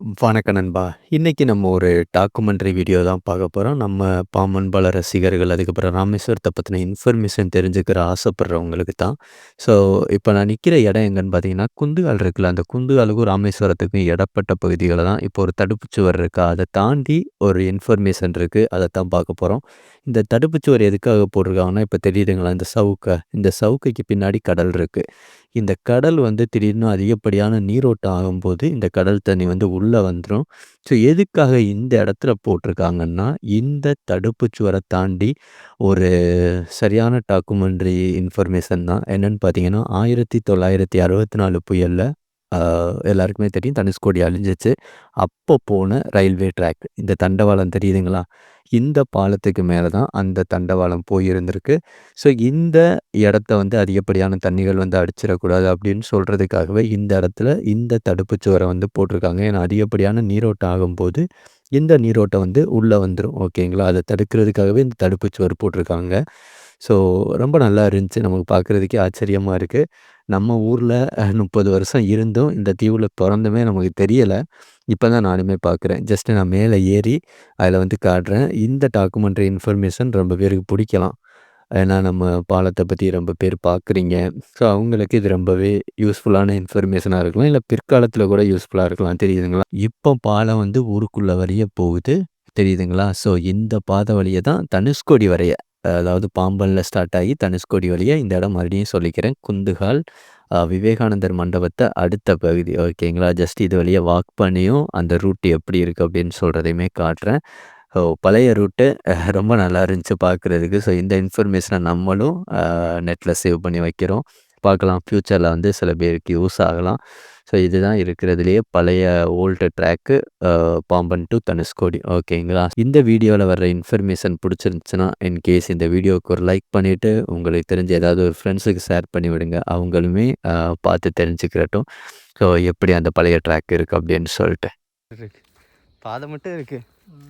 வணக்க நண்பா. இன்றைக்கி நம்ம ஒரு டாக்குமெண்ட்ரி வீடியோ தான் பார்க்க போகிறோம் நம்ம பாமன் பல ரசிகர்கள், அதுக்கப்புறம் ராமேஸ்வரத்தை பற்றின இன்ஃபர்மேஷன் தெரிஞ்சுக்கிற ஆசைப்படுறவங்களுக்கு தான். ஸோ, இப்போ நான் நிற்கிற இடம் எங்கன்னு பார்த்தீங்கன்னா, குந்துகால் இருக்குல்ல, அந்த குந்துகாலுக்கும் ராமேஸ்வரத்துக்கும் இடப்பட்ட பகுதிகளை தான் இப்போ ஒரு தடுப்புச்சுவர் சுவர் அதை தாண்டி ஒரு இன்ஃபர்மேஷன் இருக்குது அதை தான் பார்க்க போகிறோம் இந்த தடுப்புச்சுவர் எதுக்காக போட்டிருக்காங்கன்னா, இப்போ தெரியுதுங்களா இந்த சவுக்கை. இந்த சவுக்கைக்கு பின்னாடி கடல் இருக்குது இந்த கடல் வந்து திடீர்னு அதிகப்படியான நீரோட்டம் ஆகும்போது, இந்த கடல் தண்ணி வந்து உள்ள வந்துரும். ஸோ, எதுக்காக இந்த இடத்துல போட்டிருக்காங்கன்னா, இந்த தடுப்பு சுவர தாண்டி ஒரு சரியான டாக்குமெண்ட்ரி இன்ஃபர்மேஷன் தான். என்னன்னு பார்த்தீங்கன்னா, 1964 புயல்ல புயலில் எல்லாருக்குமே தெரியும் தனுஷ்கோடி அழிஞ்சிச்சு. அப்போ போன ரயில்வே ட்ராக். இந்த தண்டவாளம் தெரியுதுங்களா? இந்த பாலத்துக்கு மேலே தான் அந்த தண்டவாளம் போயிருந்திருக்கு. ஸோ, இந்த இடத்த வந்து அதிகப்படியான தண்ணிகள் வந்து அடிச்சிடக்கூடாது அப்படின்னு சொல்கிறதுக்காகவே இந்த இடத்துல இந்த தடுப்புச் சுவரை வந்து போட்டிருக்காங்க. ஏன்னா, அதிகப்படியான நீரோட்டம் ஆகும்போது, இந்த நீரோட்டம் வந்து உள்ளே வந்துடும் ஓகேங்களா? அதை தடுக்கிறதுக்காகவே இந்த தடுப்புச் சுவர் போட்டிருக்காங்க. ஸோ, ரொம்ப நல்லா இருந்துச்சு. நமக்கு பார்க்குறதுக்கே ஆச்சரியமாக இருக்குது நம்ம ஊரில் முப்பது வருஷம் இருந்தும், இந்த தீவில் பிறந்துமே நமக்கு தெரியலை இப்போ தான் நானுமே பார்க்குறேன். ஜஸ்ட்டு நான் மேலே ஏறி அதில் வந்து காட்டுறேன். இந்த டாக்குமெண்ட்ரி இன்ஃபர்மேஷன் ரொம்ப பேருக்கு பிடிக்கலாம் ஏன்னா, நம்ம பாலத்தை பற்றி ரொம்ப பேர் பார்க்குறீங்க. ஸோ, அவங்களுக்கு இது ரொம்பவே யூஸ்ஃபுல்லான இன்ஃபர்மேஷனாக இருக்கலாம். இல்லை பிற்காலத்தில் கூட யூஸ்ஃபுல்லாக இருக்கலாம். தெரியுதுங்களா? இப்போ பாலம் வந்து ஊருக்குள்ளே வரைய போகுது. தெரியுதுங்களா? ஸோ, இந்த பாதை வழியை தான் தனுஷ்கோடி வரைய, அதாவது பாம்பனில் ஸ்டார்ட் ஆகி தனுஷ்கோடி வழியாக இந்த இடம் மறுபடியும் சொல்லிக்கிறேன். குந்துகால் விவேகானந்தர் மண்டபத்தை அடுத்த பகுதி. ஓகேங்களா? ஜஸ்ட் இது வழியாக வாக் பண்ணியும் அந்த ரூட் எப்படி இருக்குது அப்படின்னு சொல்கிறதையுமே காட்டுறேன். ஸோ, பழைய ரூட்டு ரொம்ப நல்லா இருந்துச்சு பார்க்குறதுக்கு. ஸோ, இந்த இன்ஃபர்மேஷனை நம்மளும் நெட்டில் சேவ் பண்ணி வைக்கிறோம். பார்க்கலாம் ஃப்யூச்சரில் வந்து சில பேருக்கு யூஸ் ஆகலாம். ஸோ, இதுதான் இருக்கிறதுலயே பழைய old track Pamban to Dhanushkodi. ஓகேங்களா? இந்த வீடியோல வர்ற இன்ஃபர்மேஷன் புடிச்சிருந்துச்சுன்னா, இன் கேஸ் இந்த வீடியோவுக்கு ஒரு லைக் பண்ணிட்டு, உங்களுக்கு தெரிஞ்ச ஏதாவது ஒரு ஃப்ரெண்ட்ஸுக்கு ஷேர் பண்ணி விடுங்க. அவங்களுமே பார்த்து தெரிஞ்சுக்கிறட்டும். ஸோ, எப்படி அந்த பழைய ட்ராக் இருக்கு அப்படின்னு சொல்லிட்டு. இருக்கு. பாதை மட்டும் இருக்கு. ம்.